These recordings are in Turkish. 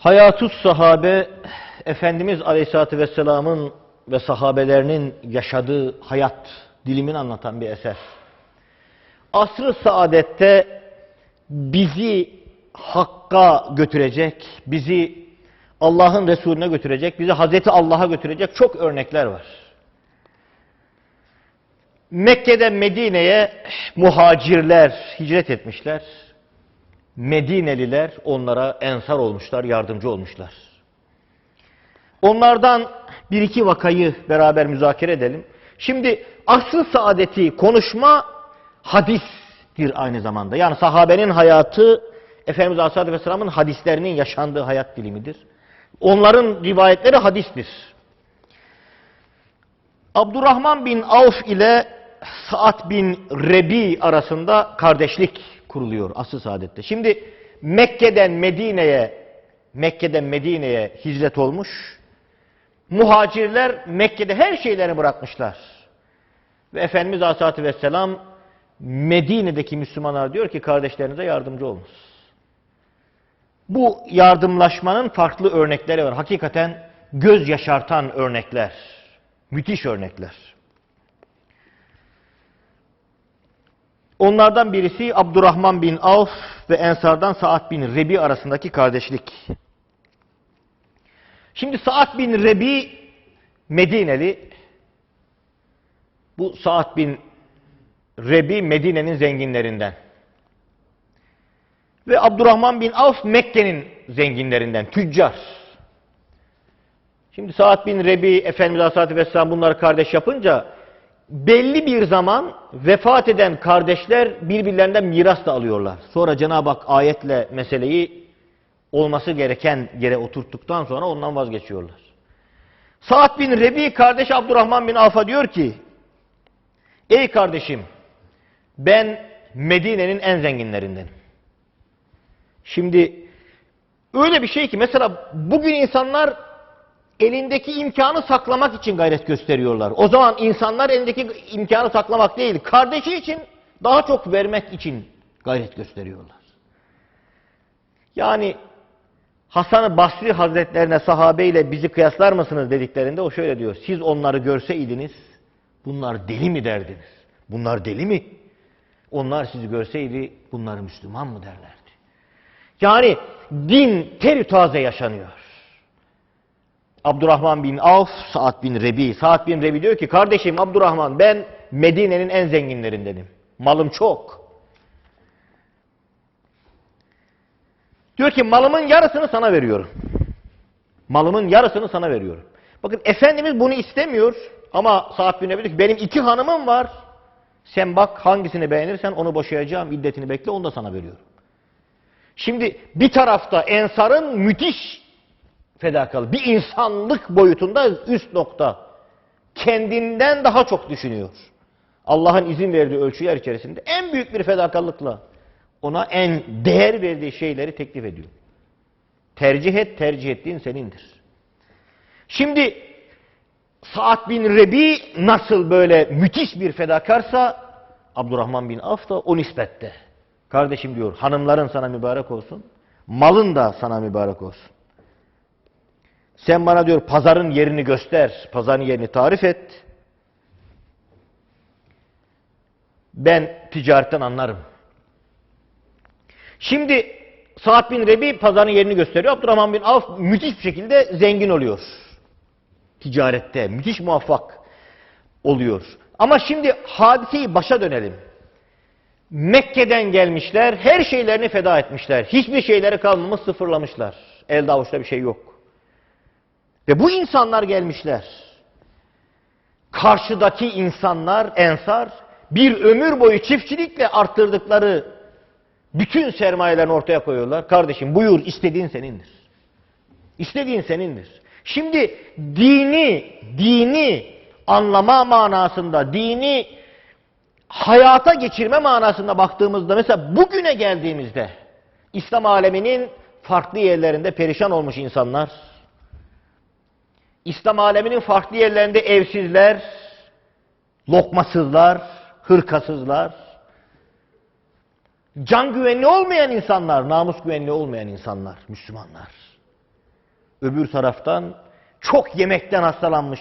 Hayatus sahabe, Efendimiz Aleyhisselatü Vesselam'ın ve sahabelerinin yaşadığı hayat dilimini anlatan bir eser. Asr-ı saadette bizi Hakk'a götürecek, bizi Allah'ın Resulüne götürecek, bizi Hazreti Allah'a götürecek çok örnekler var. Mekke'den Medine'ye muhacirler hicret etmişler. Medineliler onlara ensar olmuşlar, yardımcı olmuşlar. Onlardan bir iki vakayı beraber müzakere edelim. Şimdi asıl saadeti konuşma hadistir aynı zamanda. Yani sahabenin hayatı Efendimiz Aleyhisselatü Vesselam'ın hadislerinin yaşandığı hayat dilimidir. Onların rivayetleri hadistir. Abdurrahman bin Avf ile Sa'd bin Rebi arasında kardeşlik kuruluyor asıl saadette. Şimdi Mekke'den Medine'ye Mekke'den Medine'ye hicret olmuş. Muhacirler Mekke'de her şeylerini bırakmışlar. Ve Efendimiz Aleyhisselatü Vesselam Medine'deki Müslümanlar diyor ki kardeşlerinize yardımcı olunuz. Bu yardımlaşmanın farklı örnekleri var. Hakikaten göz yaşartan örnekler. Müthiş örnekler. Onlardan birisi Abdurrahman bin Avf ve Ensar'dan Sa'd bin Rebi arasındaki kardeşlik. Şimdi Sa'd bin Rebi Medineli. Bu Sa'd bin Rebi Medine'nin zenginlerinden. Ve Abdurrahman bin Avf Mekke'nin zenginlerinden, tüccar. Şimdi Sa'd bin Rebi, Efendimiz Aleyhisselatü Vesselam bunları kardeş yapınca belli bir zaman vefat eden kardeşler birbirlerinden miras da alıyorlar. Sonra Cenab-ı Hak ayetle meseleyi olması gereken yere oturttuktan sonra ondan vazgeçiyorlar. Sa'd bin Rebi kardeş Abdurrahman bin Avf'a diyor ki Ey kardeşim ben Medine'nin en zenginlerindenim. Şimdi öyle bir şey ki mesela bugün insanlar elindeki imkanı saklamak için gayret gösteriyorlar. O zaman insanlar elindeki imkanı saklamak değil, kardeşi için daha çok vermek için gayret gösteriyorlar. Yani Hasan-ı Basri Hazretlerine sahabeyle bizi kıyaslar mısınız dediklerinde o şöyle diyor. Siz onları görseydiniz bunlar deli mi derdiniz? Bunlar deli mi? Onlar sizi görseydi bunlar Müslüman mı derlerdi. Yani din terü taze yaşanıyor. Abdurrahman bin Avf, Sa'd bin Rebi. Sa'd bin Rebi diyor ki kardeşim Abdurrahman ben Medine'nin en zenginlerindenim. Malım çok. Diyor ki malımın yarısını sana veriyorum. Malımın yarısını sana veriyorum. Bakın Efendimiz bunu istemiyor ama Sa'd bin Rebi diyor ki benim iki hanımım var. Sen bak hangisini beğenirsen onu boşayacağım. iddetini bekle onu da sana veriyorum. Şimdi bir tarafta Ensar'ın müthiş fedakarlık, bir insanlık boyutunda üst nokta. Kendinden daha çok düşünüyor. Allah'ın izin verdiği ölçüler içerisinde en büyük bir fedakarlıkla ona en değer verdiği şeyleri teklif ediyor. Tercih et, tercih ettiğin senindir. Şimdi Sa'd bin Rebi nasıl böyle müthiş bir fedakarsa Abdurrahman bin Avf da o nispette. Kardeşim diyor hanımların sana mübarek olsun, malın da sana mübarek olsun. Sen bana diyor pazarın yerini göster, pazarın yerini tarif et. Ben ticaretten anlarım. Şimdi Sa'd bin Rebi pazarın yerini gösteriyor. Abdurrahman bin Avf müthiş bir şekilde zengin oluyor. Ticarette müthiş muvaffak oluyor. Ama şimdi hadiseyi başa dönelim. Mekke'den gelmişler, her şeylerini feda etmişler. Hiçbir şeyleri kalmamış, sıfırlamışlar. Elde avuçta bir şey yok. Ve bu insanlar gelmişler. Karşıdaki insanlar, ensar, bir ömür boyu çiftçilikle arttırdıkları bütün sermayelerini ortaya koyuyorlar. Kardeşim buyur istediğin senindir. İstediğin senindir. Şimdi dini, dini anlama manasında, dini hayata geçirme manasında baktığımızda mesela bugüne geldiğimizde İslam aleminin farklı yerlerinde perişan olmuş insanlar, İslam aleminin farklı yerlerinde evsizler, lokmasızlar, hırkasızlar, can güvenli olmayan insanlar, namus güvenli olmayan insanlar, Müslümanlar. Öbür taraftan çok yemekten hastalanmış.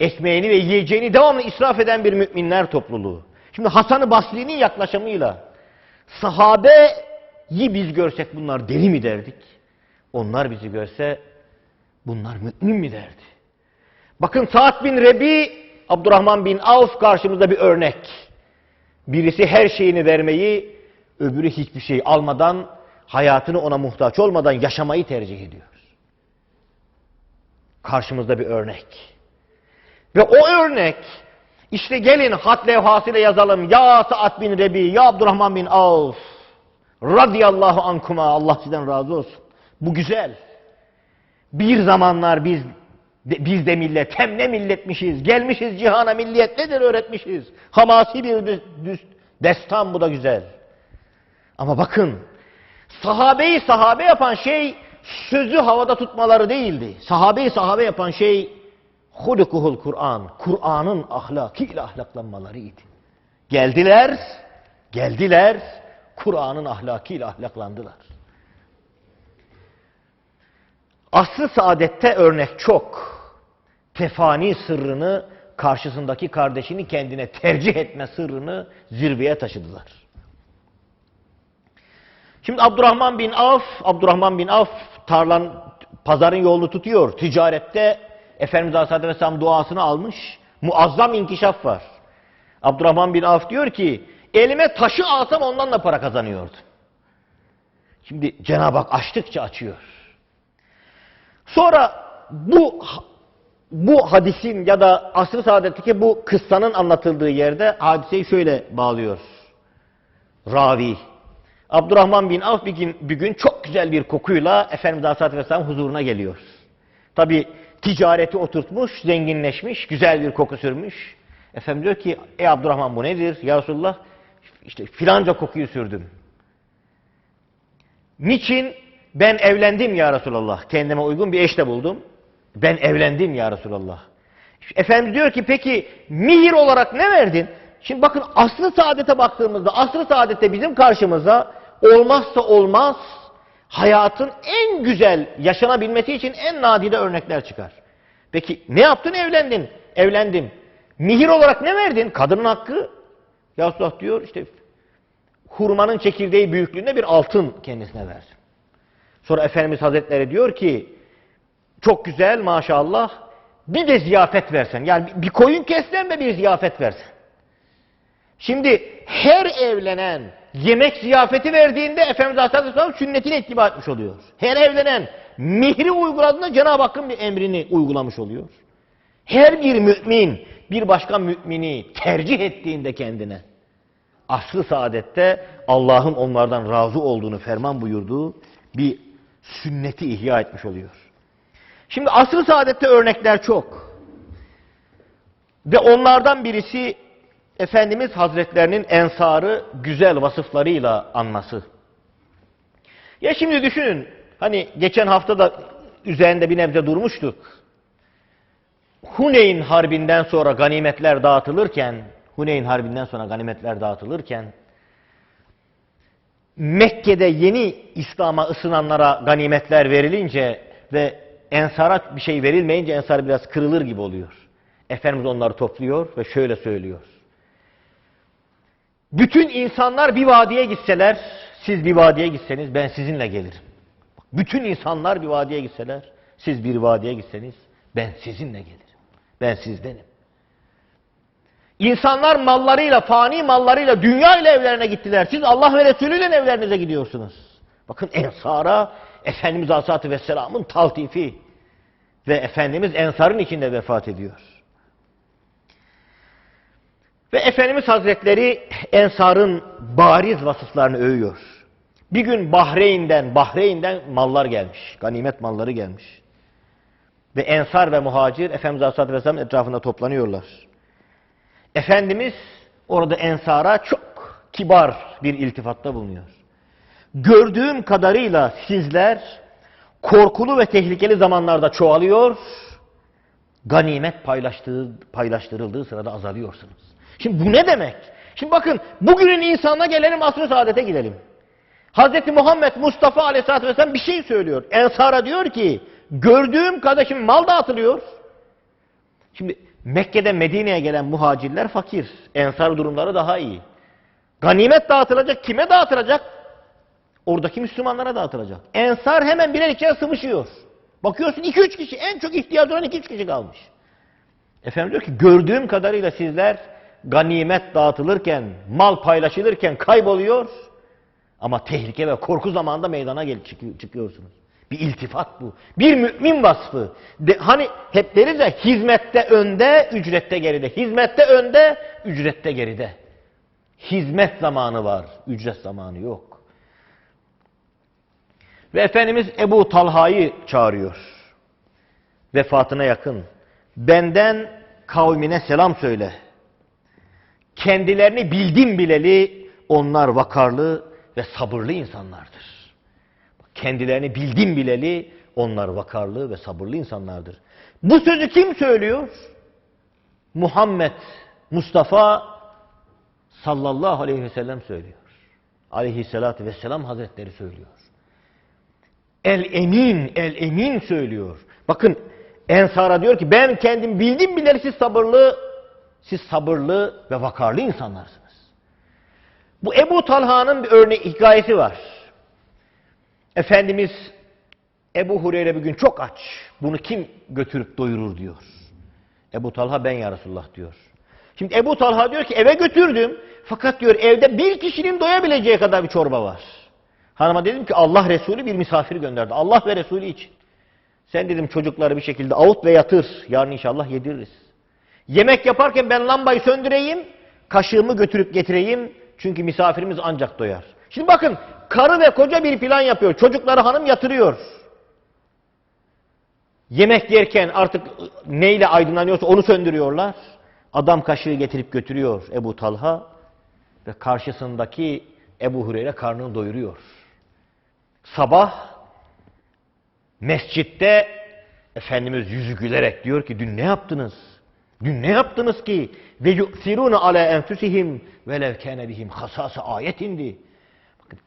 Ekmeğini ve yiyeceğini devamlı israf eden bir müminler topluluğu. Şimdi Hasan-ı Basri'nin yaklaşımıyla sahabeyi biz görsek bunlar deli mi derdik? Onlar bizi görse bunlar mümin mi derdi? Bakın Sa'd bin Rebi, Abdurrahman bin Avf karşımızda bir örnek. Birisi her şeyini vermeyi, öbürü hiçbir şey almadan, hayatını ona muhtaç olmadan yaşamayı tercih ediyor. Karşımızda bir örnek. Ve o örnek, işte gelin hat levhasıyla yazalım. Ya Sa'd bin Rebi, ya Abdurrahman bin Avf, radıyallahu ankuma, Allah sizden razı olsun. Bu güzel. Bir zamanlar biz de, biz de millet, hem ne milletmişiz, gelmişiz cihana milliyet nedir öğretmişiz. Hamasi bir düz, destan bu da güzel. Ama bakın, sahabeyi sahabe yapan şey sözü havada tutmaları değildi. Sahabeyi sahabe yapan şey hulikuhul Kur'an, Kur'an'ın ahlakıyla ahlaklanmalarıydı. Geldiler, geldiler, Kur'an'ın ahlakıyla ahlaklandılar. Aslı saadette örnek çok. Tefani sırrını, karşısındaki kardeşini kendine tercih etme sırrını zirveye taşıdılar. Şimdi Abdurrahman bin Avf, Abdurrahman bin Avf tarlan, pazarın yolunu tutuyor. Ticarette Efendimiz Aleyhisselatü Vesselam duasını almış. Muazzam inkişaf var. Abdurrahman bin Avf diyor ki, elime taşı alsam ondan da para kazanıyordum. Şimdi Cenab-ı Hak açtıkça açıyor. Sonra bu bu hadisin ya da asr-ı saadetteki bu kıssanın anlatıldığı yerde hadiseyi şöyle bağlıyor. Ravi. Abdurrahman bin Avf bir gün, bir gün çok güzel bir kokuyla Efendimiz Aleyhisselatü Vesselam huzuruna geliyor. Tabi ticareti oturtmuş, zenginleşmiş, güzel bir koku sürmüş. Efendim diyor ki, ey Abdurrahman bu nedir? Ya Resulullah, işte filanca kokuyu sürdüm. Niçin? Ben evlendim ya Resulallah. Kendime uygun bir eş de buldum. Ben evlendim ya Resulallah. Efendimiz diyor ki peki mihir olarak ne verdin? Şimdi bakın aslı saadete baktığımızda aslı saadette bizim karşımıza olmazsa olmaz hayatın en güzel yaşanabilmesi için en nadide örnekler çıkar. Peki ne yaptın evlendin? Evlendim. Mihir olarak ne verdin? Kadının hakkı. Ya diyor işte hurmanın çekirdeği büyüklüğünde bir altın kendisine versin. Sonra Efendimiz Hazretleri diyor ki çok güzel maşallah bir de ziyafet versen. Yani bir koyun kessen ve bir ziyafet versen. Şimdi her evlenen yemek ziyafeti verdiğinde Efendimiz Aleyhisselam sünnetine ittiba etmiş oluyor. Her evlenen mihri uyguladığında Cenab-ı Hakk'ın bir emrini uygulamış oluyor. Her bir mümin bir başka mümini tercih ettiğinde kendine aslı saadette Allah'ın onlardan razı olduğunu ferman buyurduğu bir sünneti ihya etmiş oluyor. Şimdi asr-ı saadette örnekler çok. Ve onlardan birisi Efendimiz Hazretlerinin ensarı güzel vasıflarıyla anması. Ya şimdi düşünün, hani geçen hafta da üzerinde bir nebze durmuştuk. Huneyn Harbi'nden sonra ganimetler dağıtılırken, Huneyn Harbi'nden sonra ganimetler dağıtılırken, Mekke'de yeni İslam'a ısınanlara ganimetler verilince ve ensara bir şey verilmeyince ensar biraz kırılır gibi oluyor. Efendimiz onları topluyor ve şöyle söylüyor. Bütün insanlar bir vadiye gitseler, siz bir vadiye gitseniz ben sizinle gelirim. Bütün insanlar bir vadiye gitseler, siz bir vadiye gitseniz ben sizinle gelirim. Ben sizdenim. İnsanlar mallarıyla, fani mallarıyla, dünya ile evlerine gittiler. Siz Allah ve Resulü ile evlerinize gidiyorsunuz. Bakın Ensar'a Efendimiz Aleyhisselatü Vesselam'ın taltifi ve Efendimiz Ensar'ın içinde vefat ediyor. Ve Efendimiz Hazretleri Ensar'ın bariz vasıflarını övüyor. Bir gün Bahreyn'den, Bahreyn'den mallar gelmiş. Ganimet malları gelmiş. Ve Ensar ve Muhacir Efendimiz Aleyhisselatü Vesselam etrafında toplanıyorlar. Efendimiz orada Ensar'a çok kibar bir iltifatta bulunuyor. Gördüğüm kadarıyla sizler korkulu ve tehlikeli zamanlarda çoğalıyor, ganimet paylaştığı, paylaştırıldığı sırada azalıyorsunuz. Şimdi bu ne demek? Şimdi bakın bugünün insanına gelelim asr-ı saadete gidelim. Hz. Muhammed Mustafa Aleyhisselatü Vesselam bir şey söylüyor. Ensara diyor ki gördüğüm kardeşim mal dağıtılıyor. Şimdi Mekke'den Medine'ye gelen muhacirler fakir. Ensar durumları daha iyi. Ganimet dağıtılacak. Kime dağıtılacak? Oradaki Müslümanlara dağıtılacak. Ensar hemen birer içeri sıvışıyor. Bakıyorsun 2-3 kişi en çok ihtiyacı olan 2-3 kişi kalmış. Efendim diyor ki gördüğüm kadarıyla sizler ganimet dağıtılırken, mal paylaşılırken kayboluyor. Ama tehlike ve korku zamanında meydana gelip çıkı- çıkıyorsunuz. Bir iltifat bu. Bir mümin vasfı. De, hani hep deriz ya hizmette önde, ücrette geride. Hizmette önde, ücrette geride. Hizmet zamanı var, ücret zamanı yok. Ve Efendimiz Ebu Talha'yı çağırıyor. Vefatına yakın. Benden kavmine selam söyle. Kendilerini bildim bileli onlar vakarlı ve sabırlı insanlardır. Kendilerini bildim bileli onlar vakarlı ve sabırlı insanlardır. Bu sözü kim söylüyor? Muhammed Mustafa sallallahu aleyhi ve sellem söylüyor. Aleyhissalatü vesselam hazretleri söylüyor. El emin, el emin söylüyor. Bakın Ensar'a diyor ki ben kendim bildim bileli siz sabırlı, siz sabırlı ve vakarlı insanlarsınız. Bu Ebu Talha'nın bir örnek hikayesi var. Efendimiz Ebu Hureyre bir gün çok aç. Bunu kim götürüp doyurur diyor. Ebu Talha ben ya Resulullah diyor. Şimdi Ebu Talha diyor ki eve götürdüm. Fakat diyor evde bir kişinin doyabileceği kadar bir çorba var. Hanıma dedim ki Allah Resulü bir misafir gönderdi. Allah ve Resulü için. Sen dedim çocukları bir şekilde avut ve yatır. Yarın inşallah yediririz. Yemek yaparken ben lambayı söndüreyim. Kaşığımı götürüp getireyim. Çünkü misafirimiz ancak doyar. Şimdi bakın karı ve koca bir plan yapıyor. Çocukları hanım yatırıyor. Yemek yerken artık neyle aydınlanıyorsa onu söndürüyorlar. Adam kaşığı getirip götürüyor Ebu Talha ve karşısındaki Ebu Hureyre karnını doyuruyor. Sabah mescitte Efendimiz yüzü gülerek diyor ki dün ne yaptınız? Dün ne yaptınız ki? Ve yu'siruna ala enfusihim ve lev kâne bihim hasasa ayet indi.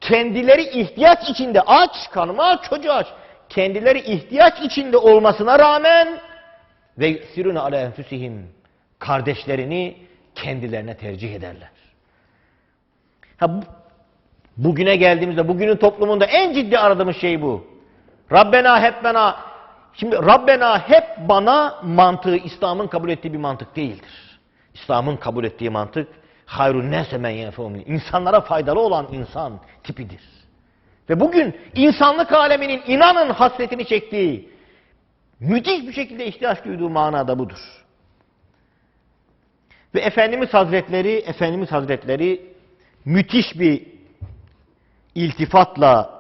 Kendileri ihtiyaç içinde aç, kanımı aç, çocuğu aç. Kendileri ihtiyaç içinde olmasına rağmen ve yu'siruna ala enfusihim kardeşlerini kendilerine tercih ederler. Ha, bu, bugüne geldiğimizde, bugünün toplumunda en ciddi aradığımız şey bu. Rabbena hep bana, şimdi Rabbena hep bana mantığı İslam'ın kabul ettiği bir mantık değildir. İslam'ın kabul ettiği mantık hayrun nese men yenfe'um. İnsanlara faydalı olan insan tipidir. Ve bugün insanlık aleminin inanın hasretini çektiği, müthiş bir şekilde ihtiyaç duyduğu manada budur. Ve Efendimiz Hazretleri, Efendimiz Hazretleri müthiş bir iltifatla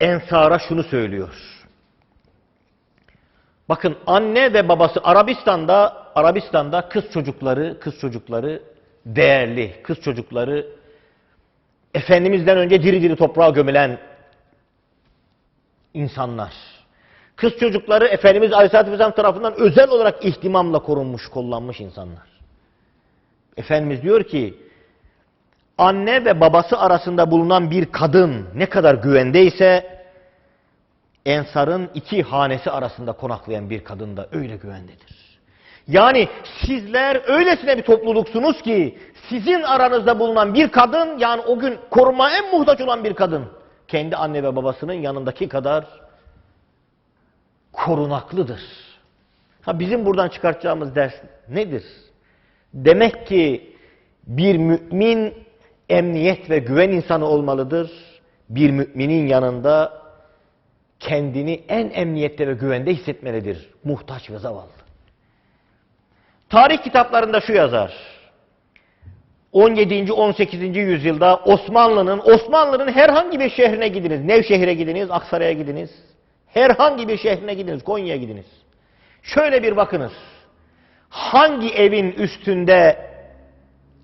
Ensar'a şunu söylüyor. Bakın anne ve babası Arabistan'da Arabistan'da kız çocukları, kız çocukları değerli, kız çocukları Efendimiz'den önce diri diri toprağa gömülen insanlar. Kız çocukları Efendimiz Aleyhisselatü Vesselam tarafından özel olarak ihtimamla korunmuş, kollanmış insanlar. Efendimiz diyor ki, anne ve babası arasında bulunan bir kadın ne kadar güvendeyse, Ensar'ın iki hanesi arasında konaklayan bir kadın da öyle güvendedir. Yani sizler öylesine bir topluluksunuz ki, sizin aranızda bulunan bir kadın, yani o gün koruma en muhtaç olan bir kadın, kendi anne ve babasının yanındaki kadar korunaklıdır. Ha bizim buradan çıkartacağımız ders nedir? Demek ki bir mümin emniyet ve güven insanı olmalıdır. Bir müminin yanında kendini en emniyette ve güvende hissetmelidir. Muhtaç ve zavallı. Tarih kitaplarında şu yazar. 17. 18. yüzyılda Osmanlı'nın Osmanlı'nın herhangi bir şehrine gidiniz. Nevşehir'e gidiniz, Aksaray'a gidiniz. Herhangi bir şehrine gidiniz, Konya'ya gidiniz. Şöyle bir bakınız. Hangi evin üstünde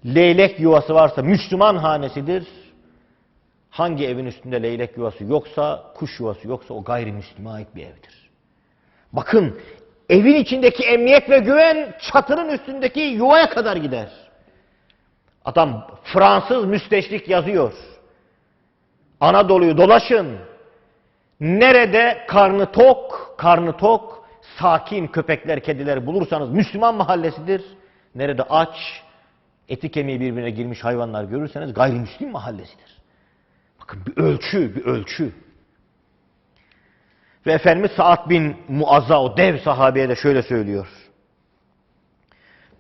leylek yuvası varsa Müslüman hanesidir. Hangi evin üstünde leylek yuvası yoksa, kuş yuvası yoksa o gayrimüslime ait bir evdir. Bakın evin içindeki emniyet ve güven çatının üstündeki yuvaya kadar gider. Adam Fransız müsteşrik yazıyor. Anadolu'yu dolaşın. Nerede karnı tok, karnı tok, sakin köpekler, kediler bulursanız Müslüman mahallesidir. Nerede aç, eti kemiği birbirine girmiş hayvanlar görürseniz gayrimüslim mahallesidir. Bakın bir ölçü, bir ölçü. Ve Efendimiz Sa'd bin Muazza o dev sahabeye de şöyle söylüyor.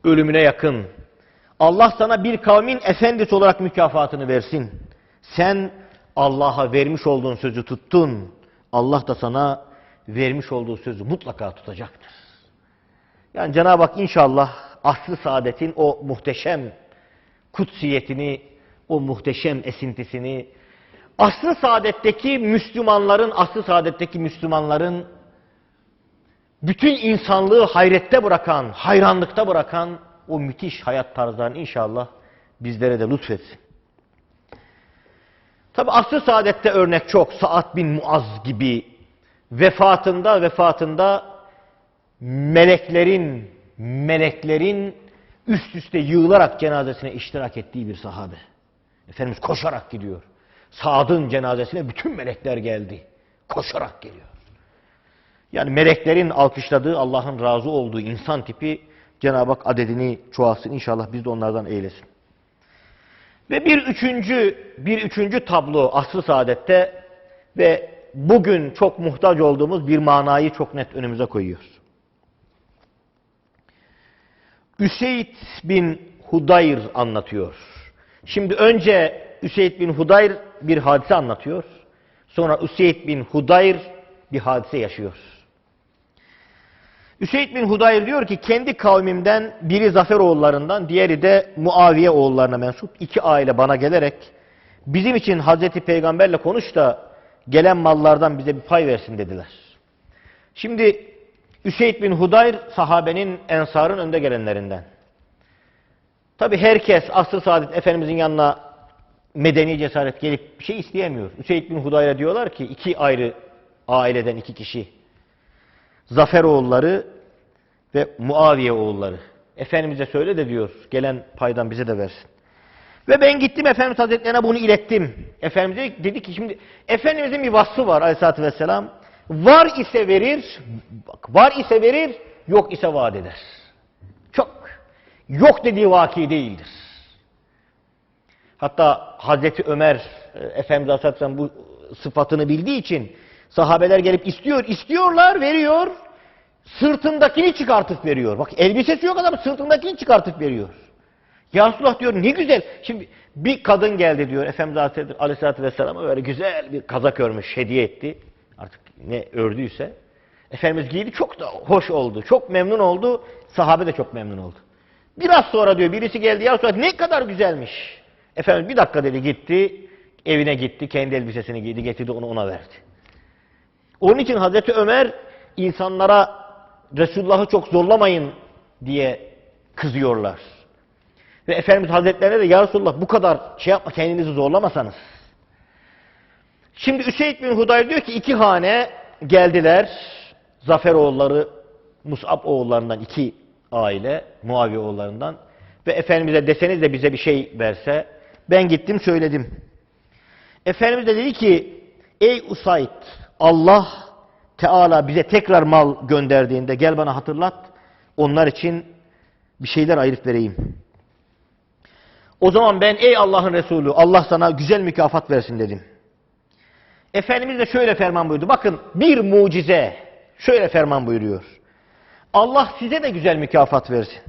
Ölümüne yakın. Allah sana bir kavmin efendisi olarak mükafatını versin. Sen Allah'a vermiş olduğun sözü tuttun. Allah da sana vermiş olduğu sözü mutlaka tutacaktır. Yani Cenab-ı Hak inşallah asr-ı saadetin o muhteşem kutsiyetini, o muhteşem esintisini, asr-ı saadetteki Müslümanların, asr-ı saadetteki Müslümanların bütün insanlığı hayrette bırakan, hayranlıkta bırakan o müthiş hayat tarzlarını inşallah bizlere de lütfetsin. Tabi asr-ı saadette örnek çok. Sa'd bin Muaz gibi vefatında vefatında meleklerin meleklerin üst üste yığılarak cenazesine iştirak ettiği bir sahabe. Efendimiz koşarak gidiyor. Sa'd'ın cenazesine bütün melekler geldi. Koşarak geliyor. Yani meleklerin alkışladığı, Allah'ın razı olduğu insan tipi Cenab-ı Hak adedini çoğalsın. İnşallah biz de onlardan eylesin. Ve bir üçüncü, bir üçüncü tablo asr-ı saadette ve bugün çok muhtaç olduğumuz bir manayı çok net önümüze koyuyor. Üseyd bin Hudayr anlatıyor. Şimdi önce Üseyd bin Hudayr bir hadise anlatıyor. Sonra Üseyd bin Hudayr bir hadise yaşıyor. Üseyd bin Hudayr diyor ki kendi kavmimden biri Zafer oğullarından diğeri de Muaviye oğullarına mensup iki aile bana gelerek bizim için Hazreti Peygamberle konuş da gelen mallardan bize bir pay versin dediler. Şimdi Üseyd bin Hudayr sahabenin ensarın önde gelenlerinden. Tabi herkes asr saadet Efendimizin yanına medeni cesaret gelip bir şey isteyemiyor. Üseyd bin Hudayr'a diyorlar ki iki ayrı aileden iki kişi Zafer oğulları ve Muaviye oğulları. Efendimiz'e söyle de diyor gelen paydan bize de versin. Ve ben gittim Efendimiz Hazretlerine bunu ilettim. Efendimiz'e dedi ki şimdi Efendimiz'in bir vasfı var aleyhissalatü vesselam. Var ise verir, bak, var ise verir, yok ise vaat eder. Çok. Yok dediği vaki değildir. Hatta Hazreti Ömer, e, Efendimiz Aleyhisselam bu sıfatını bildiği için sahabeler gelip istiyor, istiyorlar, veriyor. Sırtındakini çıkartıp veriyor. Bak elbisesi yok adam sırtındakini çıkartıp veriyor. Ya Resulullah diyor ne güzel. Şimdi bir kadın geldi diyor Efendimiz Aleyhisselatü Vesselam'a böyle güzel bir kazak örmüş, hediye etti. Artık ne ördüyse. Efendimiz giydi çok da hoş oldu. Çok memnun oldu. Sahabe de çok memnun oldu. Biraz sonra diyor birisi geldi ya Resulullah ne kadar güzelmiş. Efendimiz bir dakika dedi gitti. Evine gitti. Kendi elbisesini giydi getirdi onu ona verdi. Onun için Hazreti Ömer insanlara Resulullah'ı çok zorlamayın diye kızıyorlar. Ve Efendimiz Hazretlerine de ya Resulullah bu kadar şey yapma kendinizi zorlamasanız. Şimdi Üseyd bin Hudayr diyor ki iki hane geldiler. Zafer oğulları, Mus'ab oğullarından iki aile, Muaviye oğullarından. Ve Efendimiz'e deseniz de bize bir şey verse. Ben gittim söyledim. Efendimiz de dedi ki ey Usayd Allah Teala bize tekrar mal gönderdiğinde gel bana hatırlat. Onlar için bir şeyler ayırıp vereyim. O zaman ben ey Allah'ın Resulü Allah sana güzel mükafat versin dedim. Efendimiz de şöyle ferman buyurdu. Bakın bir mucize şöyle ferman buyuruyor. Allah size de güzel mükafat versin.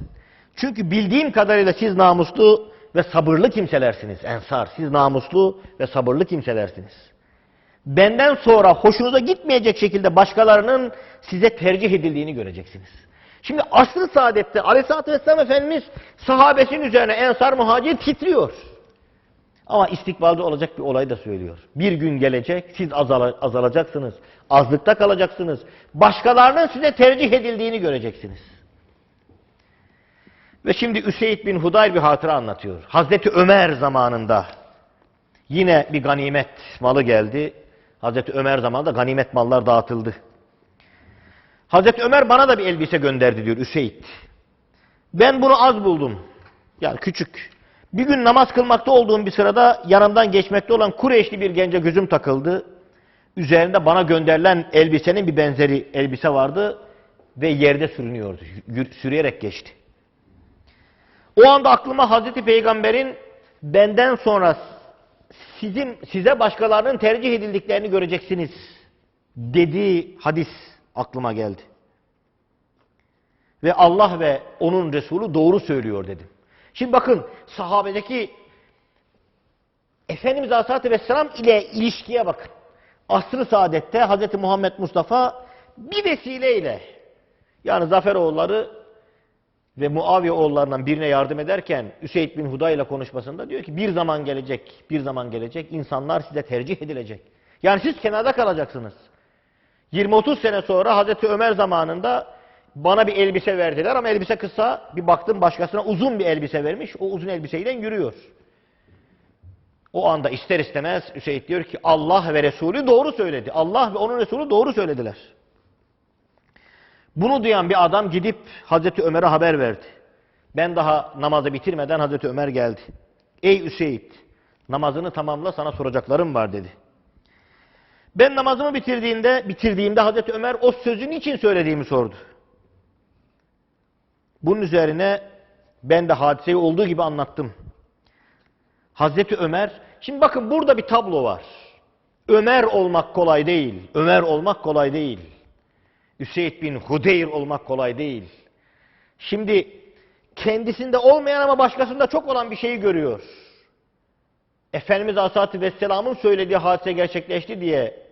Çünkü bildiğim kadarıyla siz namuslu ve sabırlı kimselersiniz. Ensar siz namuslu ve sabırlı kimselersiniz. Benden sonra hoşunuza gitmeyecek şekilde başkalarının size tercih edildiğini göreceksiniz. Şimdi asr-ı saadette Aleyhisselatü Vesselam Efendimiz sahabesinin üzerine ensar muhacir titriyor. Ama istikbalde olacak bir olay da söylüyor. Bir gün gelecek, siz azal azalacaksınız, azlıkta kalacaksınız. Başkalarının size tercih edildiğini göreceksiniz. Ve şimdi Üseyd bin Hudayr bir hatıra anlatıyor. Hazreti Ömer zamanında yine bir ganimet malı geldi. Hazreti Ömer zamanında ganimet mallar dağıtıldı. Hazreti Ömer bana da bir elbise gönderdi diyor Üseyd. Ben bunu az buldum. Yani küçük. Bir gün namaz kılmakta olduğum bir sırada yanımdan geçmekte olan Kureyşli bir gence gözüm takıldı. Üzerinde bana gönderilen elbisenin bir benzeri elbise vardı ve yerde sürünüyordu. Sürüyerek geçti. O anda aklıma Hazreti Peygamber'in benden sonra sizin size başkalarının tercih edildiklerini göreceksiniz dediği hadis aklıma geldi. Ve Allah ve onun Resulü doğru söylüyor dedim. Şimdi bakın sahabedeki Efendimiz Aleyhisselatü Vesselam ile ilişkiye bakın. Asr-ı Saadet'te Hz. Muhammed Mustafa bir vesileyle yani Zaferoğulları ve Muaviye oğullarından birine yardım ederken Üseyd bin Huday ile konuşmasında diyor ki bir zaman gelecek, bir zaman gelecek insanlar size tercih edilecek. Yani siz kenarda kalacaksınız. 20-30 sene sonra Hazreti Ömer zamanında bana bir elbise verdiler ama elbise kısa. Bir baktım başkasına uzun bir elbise vermiş. O uzun elbiseyle yürüyor. O anda ister istemez Üseyd diyor ki Allah ve Resulü doğru söyledi. Allah ve onun Resulü doğru söylediler. Bunu duyan bir adam gidip Hazreti Ömer'e haber verdi. Ben daha namazı bitirmeden Hazreti Ömer geldi. Ey Üseyd namazını tamamla sana soracaklarım var dedi. Ben namazımı bitirdiğimde, bitirdiğimde Hazreti Ömer o sözün için söylediğimi sordu. Bunun üzerine ben de hadiseyi olduğu gibi anlattım. Hazreti Ömer, şimdi bakın burada bir tablo var. Ömer olmak kolay değil. Ömer olmak kolay değil. Üseyd bin Hudeyr olmak kolay değil. Şimdi kendisinde olmayan ama başkasında çok olan bir şeyi görüyor. Efendimiz Aleyhisselatü Vesselam'ın söylediği hadise gerçekleşti diye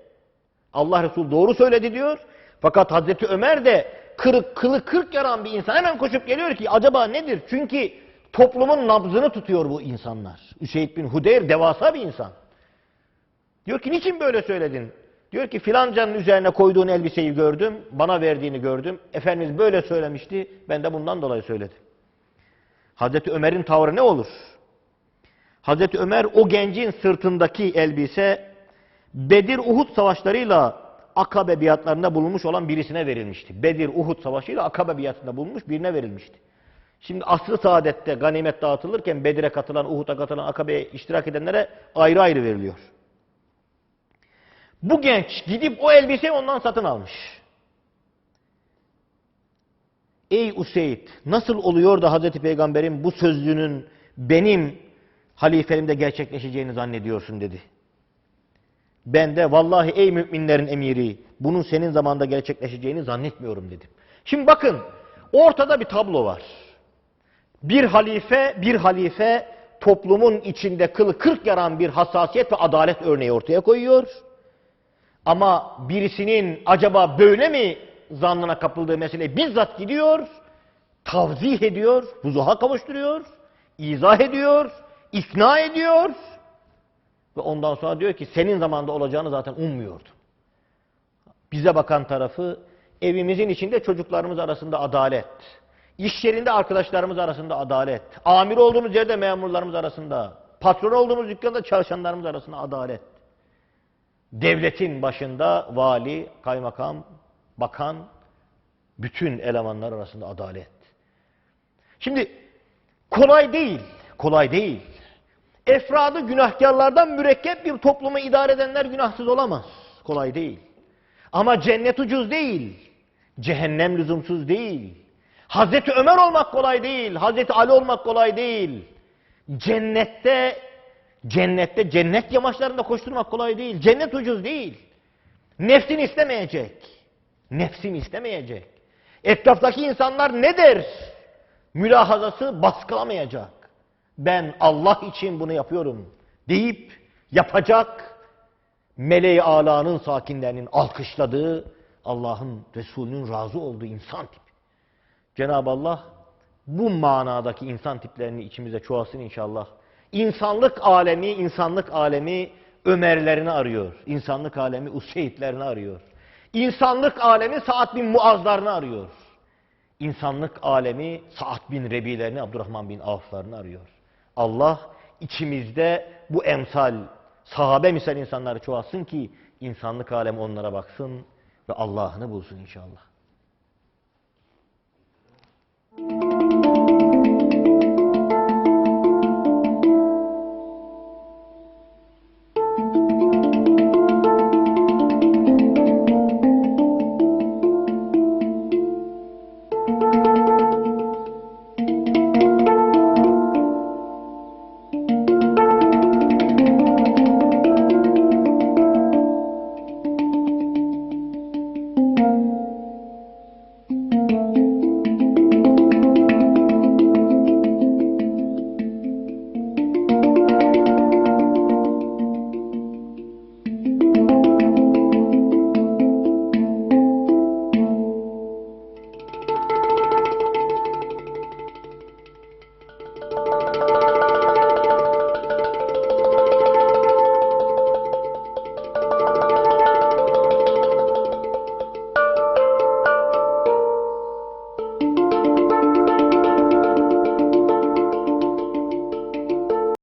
Allah Resulü doğru söyledi diyor. Fakat Hazreti Ömer de kırık kılı kırk yaran bir insan hemen koşup geliyor ki acaba nedir? Çünkü toplumun nabzını tutuyor bu insanlar. Üseyd bin Hudeyr devasa bir insan. Diyor ki niçin böyle söyledin? Diyor ki filancanın üzerine koyduğun elbiseyi gördüm, bana verdiğini gördüm. Efendimiz böyle söylemişti, ben de bundan dolayı söyledim. Hazreti Ömer'in tavrı ne olur? Hazreti Ömer o gencin sırtındaki elbise Bedir Uhud savaşlarıyla Akabe biatlarında bulunmuş olan birisine verilmişti. Bedir Uhud savaşıyla Akabe biatında bulunmuş birine verilmişti. Şimdi asr-ı saadette ganimet dağıtılırken Bedir'e katılan, Uhud'a katılan, Akabe'ye iştirak edenlere ayrı ayrı veriliyor. Bu genç gidip o elbiseyi ondan satın almış. Ey Useyd nasıl oluyor da Hazreti Peygamber'in bu sözlüğünün benim halifemde gerçekleşeceğini zannediyorsun dedi. Ben de vallahi ey müminlerin emiri bunun senin zamanda gerçekleşeceğini zannetmiyorum dedim. Şimdi bakın ortada bir tablo var. Bir halife, bir halife toplumun içinde kılı kırk yaran bir hassasiyet ve adalet örneği ortaya koyuyor. Ama birisinin acaba böyle mi zannına kapıldığı mesele bizzat gidiyor, tavzih ediyor, huzuha kavuşturuyor, izah ediyor, ikna ediyor ve ondan sonra diyor ki senin zamanda olacağını zaten ummuyordum. Bize bakan tarafı evimizin içinde çocuklarımız arasında adalet, iş yerinde arkadaşlarımız arasında adalet, amir olduğumuz yerde memurlarımız arasında, patron olduğumuz dükkanda çalışanlarımız arasında adalet. Devletin başında vali, kaymakam, bakan, bütün elemanlar arasında adalet. Şimdi kolay değil, kolay değil. Efradı günahkarlardan mürekkep bir toplumu idare edenler günahsız olamaz. Kolay değil. Ama cennet ucuz değil. Cehennem lüzumsuz değil. Hazreti Ömer olmak kolay değil. Hazreti Ali olmak kolay değil. Cennette cennette cennet yamaçlarında koşturmak kolay değil. Cennet ucuz değil. Nefsin istemeyecek. Nefsin istemeyecek. Etraftaki insanlar ne der? Mülahazası baskılamayacak. Ben Allah için bunu yapıyorum deyip yapacak meleği alanın sakinlerinin alkışladığı Allah'ın Resulünün razı olduğu insan tipi. Cenab-ı Allah bu manadaki insan tiplerini içimize çoğalsın inşallah insanlık alemi, insanlık alemi Ömerlerini arıyor. İnsanlık alemi Useyitlerini arıyor. İnsanlık alemi Saat bin Muazlarını arıyor. İnsanlık alemi Saat bin Rebilerini, Abdurrahman bin Avflarını arıyor. Allah içimizde bu emsal, sahabe misal insanları çoğalsın ki insanlık alemi onlara baksın ve Allah'ını bulsun inşallah. Müzik